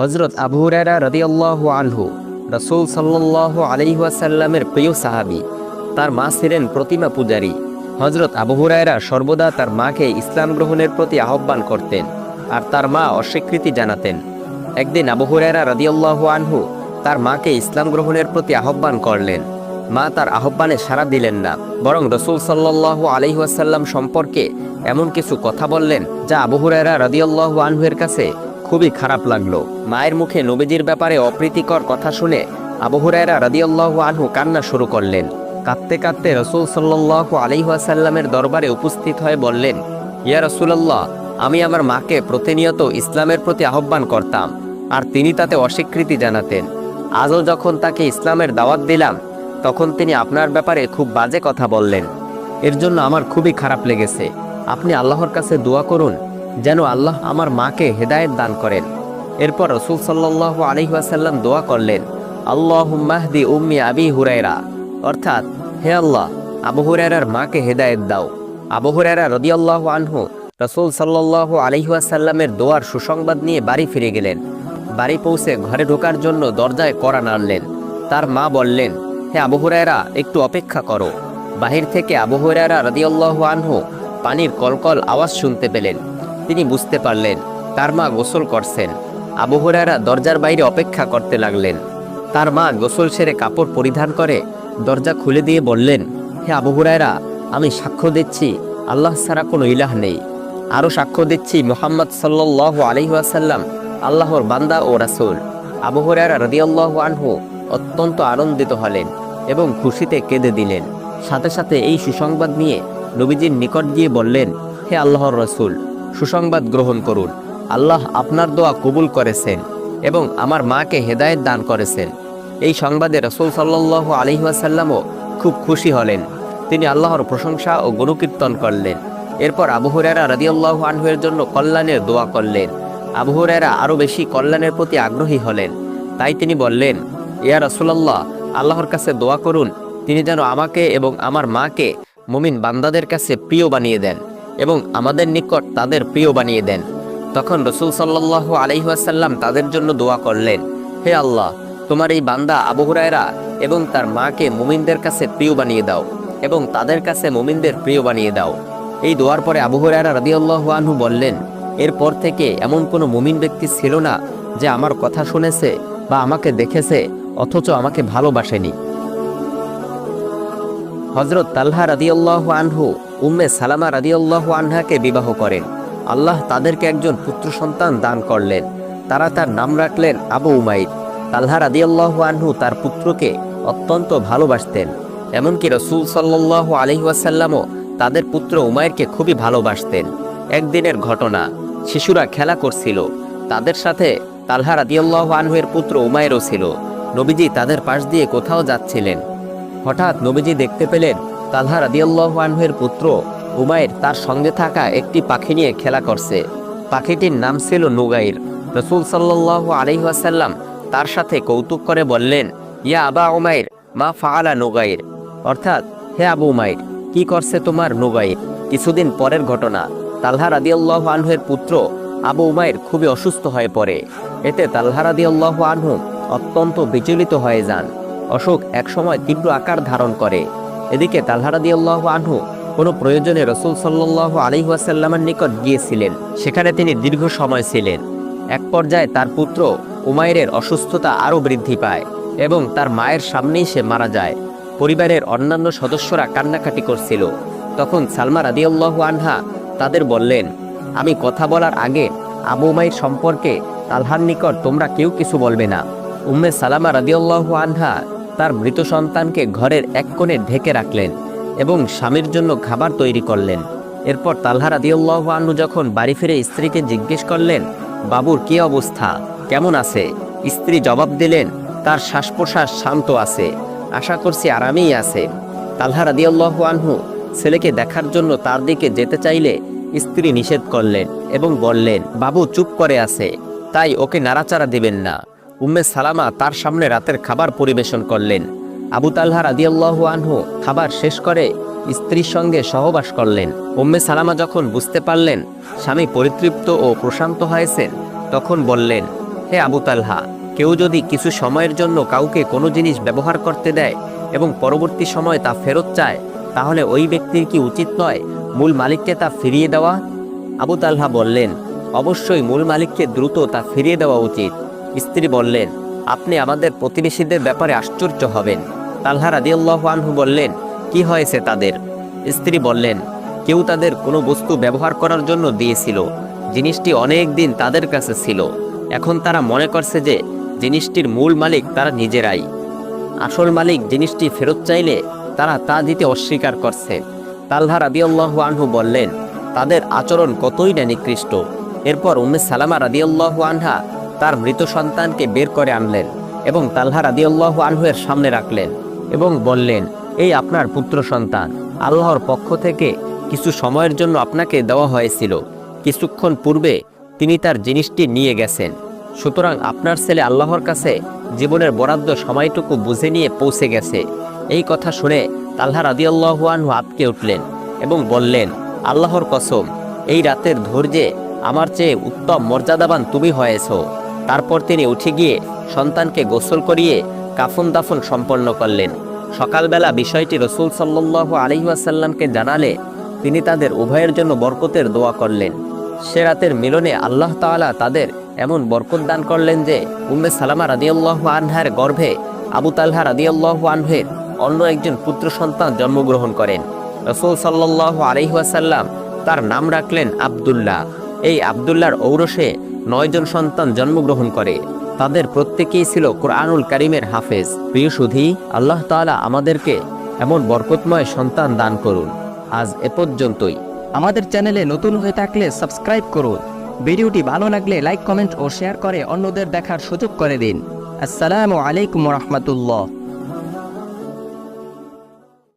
হজরত আবু হুরায়রা রদিয়াল্লাহু আনহু, রসুল সাল্লাহ আলহিহাসাল্লামের প্রিয় সাহাবি, তার মা ছিলেন প্রতিমা পূজারী। হজরত আবু হুরায়রা সর্বদা তার মাকে ইসলাম গ্রহণের প্রতি আহ্বান করতেন আর তার মা অস্বীকৃতি জানাতেন। একদিন আবু হুরায়রা রদিয়াল্লাহু আনহু তার মাকে ইসলাম গ্রহণের প্রতি আহ্বান করলেন। মা তার আহ্বানে সাড়া দিলেন না, বরং রসুল সাল্লাহ আলহিহাসাল্লাম সম্পর্কে এমন কিছু কথা বললেন যা আবু হুরায়রা রদিয়াল্লাহু আনহুয়ের কাছে খুবই খারাপ লাগল। মায়ের মুখে নবীজির ব্যাপারে অপ্রীতিকর কথা শুনে আবু হুরায়রা রাদিয়াল্লাহু আনহু কান্না শুরু করলেন। কাঁদতে কাঁদতে রসুল সাল্লাল্লাহু আলাইহাসাল্লামের দরবারে উপস্থিত হয়ে বললেন, ইয়া রসুলাল্লাহ, আমি আমার মাকে প্রতিনিয়ত ইসলামের প্রতি আহ্বান করতাম, আর তিনি তাতে অস্বীকৃতি জানাতেন। আজও যখন তাকে ইসলামের দাওয়াত দিলাম, তখন তিনি আপনার ব্যাপারে খুব বাজে কথা বললেন। এর জন্য আমার খুবই খারাপ লেগেছে। আপনি আল্লাহর কাছে দোয়া করুন যেন আল্লাহ আমার মাকে হেদায়েত দান করেন। এরপর রসুল সাল্লাহ আলহিহাসাল্লাম দোয়া করলেন আল্লাহ মাহদি উম্মি আবি হুরায়রা। অর্থাৎ, হে আল্লাহ, আবু হুরায়রার মাকে হেদায়েত দাও। আবু হুরায়রা রদিয়াল্লাহ আনহু রসুল সাল্লাহ আলহিহাসাল্লামের দোয়ার সুসংবাদ নিয়ে বাড়ি ফিরে গেলেন। বাড়ি পৌঁছে ঘরে ঢোকার জন্য দরজায় কড়া নাড়লেন। তার মা বললেন, হে আবু হুরায়রা, একটু অপেক্ষা করো। বাহির থেকে আবু হুরায়রা রদিয়াল্লাহ আনহু পানির কলকল আওয়াজ শুনতে পেলেন। তিনি বুঝতে পারলেন, তার মা গোসল করছেন। আবু হুরায়রা দরজার বাইরে অপেক্ষা করতে লাগলেন। তার মা গোসল সেরে কাপড় পরিধান করে দরজা খুলে দিয়ে বললেন, হে আবু আমি সাক্ষ্য দিচ্ছি, আল্লাহ ছাড়া কোনো ইলাহ নেই। আরও সাক্ষ্য দিচ্ছি, মোহাম্মদ সাল্লাহ আলহিহাসাল্লাম আল্লাহর বান্দা ও রাসুল। আবু হুরায়রা রদিয়াল্লাহু আনহু অত্যন্ত আনন্দিত হলেন এবং খুশিতে কেঁদে দিলেন। সাথে সাথে এই সুসংবাদ নিয়ে নবীজির নিকট গিয়ে বললেন, হে আল্লাহর রসুল সুসংবাদ গ্রহণ করুন। আল্লাহ আপনার দোয়া কবুল করেছেন এবং আমার মাকে হেদায়েত দান করেছেন। এই সংবাদে রসুল সাল্লাহ আলহিহাসাল্লামও খুব খুশি হলেন। তিনি আল্লাহর প্রশংসা ও গণকীর্তন করলেন। এরপর আবু হুরেরা রাদিয়াল্লাহু আনহুয়ের জন্য কল্যাণের দোয়া করলেন। আবু হুরেরা আরও বেশি কল্যাণের প্রতি আগ্রহী হলেন। তাই তিনি বললেন, ইয়া রসুলাল্লাহ, আল্লাহর কাছে দোয়া করুন। তিনি যেন আমাকে এবং আমার মাকে মুমিন বান্দাদের কাছে প্রিয় বানিয়ে দেন। এবং আমাদের নিকট তাদের প্রিয় বানিয়ে দেন। তখন রসুল সাল্লাহ আলহিহাসাল্লাম তাদের জন্য দোয়া করলেন, হে আল্লাহ, তোমার এই বান্দা আবু হুরায়রা এবং তার মাকে মুমিনদের কাছে প্রিয় বানিয়ে দাও এবং তাদের কাছে মুমিনদের প্রিয় বানিয়ে দাও। এই দোয়ার পরে আবু হুরায়রা রাদিয়াল্লাহু আনহু বললেন, এরপর থেকে এমন কোনো মুমিন ব্যক্তি ছিল না যে আমার কথা শুনেছে বা আমাকে দেখেছে, অথচ আমাকে ভালোবাসেনি। হজরত তাল্হা রাদিয়াল্লাহু আনহু উম্মে সালামা রাদিয়াল্লাহু আনহাকে বিবাহ করেন। আল্লাহ তাদেরকে একজন পুত্র সন্তান দান করলেন। তারা তার নাম রাখলেন আবু উমাইর তাল্হা রাদিয়াল্লাহু আনহু তার পুত্রকে অত্যন্ত ভালোবাসতেন। এমনকি রসুল সাল্লাহ আলহিউসাল্লামও তাদের পুত্র উমায়েরকে খুবই ভালোবাসতেন। একদিনের ঘটনা, শিশুরা খেলা করছিল। তাদের সাথে তালহা রাদিয়াল্লাহু আনহুয়ের পুত্র উমায়েরও ছিল। নবীজি তাদের পাশ দিয়ে কোথাও যাচ্ছিলেন। হঠাৎ নবীজি দেখতে পেলেন তালহা রাদিয়াল্লাহু আনহুয়ের পুত্র উমায়ের তার সঙ্গে থাকা একটি পাখি নিয়ে খেলা করছে। পাখিটির নাম ছিল নুগাইর। রসুল সাল্লাহ আলহিহাসাল্লাম তার সাথে কৌতুক করে বললেন, ইয়া আবা উমাইর, মা ফাআলা নুগাইর। অর্থাৎ, হে আবু উমাইর, কি করছে তোমার নুগাইর? কিছুদিন পরের ঘটনা। তালহা রাদিয়াল্লাহু আনহুয়ের পুত্র আবু উমাইর খুবই অসুস্থ হয়ে পড়ে। এতে তালহা রাদিয়াল্লাহু আনহু অত্যন্ত বিচলিত হয়ে যান। অশোক একসময় তীব্র আকার ধারণ করে। এদিকে তালহারাদি আল্লাহ আনহু কোনো প্রয়োজনে রসুল সাল্লাহ আলিহাসাল্লামের নিকট গিয়েছিলেন। সেখানে তিনি দীর্ঘ সময় ছিলেন। এক পর্যায়ে তার পুত্র উমাইরের অসুস্থতা আরও বৃদ্ধি পায় এবং তার মায়ের সামনেই সে মারা যায়। পরিবারের অন্যান্য সদস্যরা কান্নাকাটি করছিল। তখন সালমা রাদিয়াল্লাহু আনহা তাদের বললেন, আমি কথা বলার আগে আবু উমাইর সম্পর্কে তালহার নিকট তোমরা কেউ কিছু বলবে না। উম্মে সালামা রাদিয়াল্লাহু আনহা তার মৃত সন্তানকে ঘরের এক কোণে ঢেকে রাখলেন এবং স্বামীর জন্য খাবার তৈরি করলেন। এরপর তালহা রাদিয়াল্লাহু আনহু যখন বাড়ি ফিরে স্ত্রীকে জিজ্ঞেস করলেন, বাবুর কি অবস্থা? কেমন আছে? স্ত্রী জবাব দিলেন, তার শ্বাস প্রশ্বাস শান্ত আছে, আশা করছি আরামেই আছে। তালহা রাদিয়াল্লাহু আনহু ছেলেকে দেখার জন্য তার দিকে যেতে চাইলে স্ত্রী নিষেধ করলেন এবং বললেন, বাবু চুপ করে আছে, তাই ওকে নাড়াচাড়া দিবেন না। উম্মে সালামা তার সামনে রাতের খাবার পরিবেশন করলেন। আবু তালহা রাদিয়াল্লাহু আনহু খাবার শেষ করে স্ত্রীর সঙ্গে সহবাস করলেন। উম্মে সালামা যখন বুঝতে পারলেন স্বামী পরিতৃপ্ত ও প্রশান্ত হয়েছেন, তখন বললেন, হে আবু তালহা, কেউ যদি কিছু সময়ের জন্য কাউকে কোনো জিনিস ব্যবহার করতে দেয় এবং পরবর্তী সময় তা ফেরত চায়, তাহলে ওই ব্যক্তির কি উচিত নয় মূল মালিককে তা ফিরিয়ে দেওয়া? আবু তালহা বললেন, অবশ্যই মূল মালিককে দ্রুত তা ফিরিয়ে দেওয়া উচিত। স্ত্রী বললেন, আপনি আমাদের প্রতিবেশীদের ব্যাপারে আশ্চর্য হবেন। তালহা রাদিয়াল্লাহু আনহু বললেন, কি হয়েছে তাদের? স্ত্রী বললেন, কেউ তাদের কোনো বস্তু ব্যবহার করার জন্য দিয়েছিল। জিনিসটি অনেক দিন তাদের কাছে ছিল। এখন তারা মনে করছে যে জিনিসটির মূল মালিক তারা নিজেরাই। আসল মালিক জিনিসটি ফেরত চাইলে তারা তা দিতে অস্বীকার করছে। তালহা রাদিয়াল্লাহু আনহু বললেন, তাদের আচরণ কতই না নিকৃষ্ট। এরপর উম্মে সালামা রাদিয়াল্লাহু আনহা তার মৃত সন্তানকে বের করে আনলেন এবং তালহা রাদিয়াল্লাহু আনহুয়ের সামনে রাখলেন এবং বললেন, এই আপনার পুত্র সন্তান, আল্লাহর পক্ষ থেকে কিছু সময়ের জন্য আপনাকে দেওয়া হয়েছিল। কিছুক্ষণ পূর্বে তিনি তার জিনিসটি নিয়ে গেছেন। সুতরাং আপনার ছেলে আল্লাহর কাছে জীবনের বরাদ্দ সময়টুকু বুঝে নিয়ে পৌঁছে গেছে। এই কথা শুনে তাল্হা রাদিয়াল্লাহু আনহু আতকে উঠলেন এবং বললেন, আল্লাহর কসম, এই রাতের ধৈর্যে আমার চেয়ে উত্তম মর্যাদাবান তুমি হয়েছ। তারপর তিনি উঠে গিয়ে সন্তানকে গোসল করিয়ে কাফন দাফন সম্পন্ন করলেন। সকালবেলা বিষয়টি রসুল সাল্লাল্লাহু আলাইহি ওয়াসাল্লামকে জানালে তিনি তাদের উভয়ের জন্য বরকতের দোয়া করলেন। সে রাতের মিলনে আল্লাহ তাআলা তাদের এমন বরকত দান করলেন যে, উম্মে সালামা রাদিয়াল্লাহু আনহার গর্ভে আবু তালহা রাদিয়াল্লাহু আনহের অন্য একজন পুত্র সন্তান জন্মগ্রহণ করেন। রসুল সাল্লাল্লাহু আলাইহি ওয়াসাল্লাম তার নাম রাখলেন আব্দুল্লাহ। এই আব্দুল্লাহর ঔরসে নয়জন সন্তান জন্মগ্রহণ করে। তাদের প্রত্যেকেই ছিল কোরআনুল কারিমের হাফেজ। প্রিয় সুধী, আল্লাহ তাআলা আমাদেরকে এমন বরকতময় সন্তান দান করুন। আজ এ পর্যন্তই। আমাদের চ্যানেলে নতুন হয়ে থাকলে সাবস্ক্রাইব করুন। ভিডিওটি ভালো লাগলে লাইক, কমেন্ট ও শেয়ার করে অন্যদের দেখার সুযোগ করে দিন। আসসালামু আলাইকুম রহমতুল্লাহ।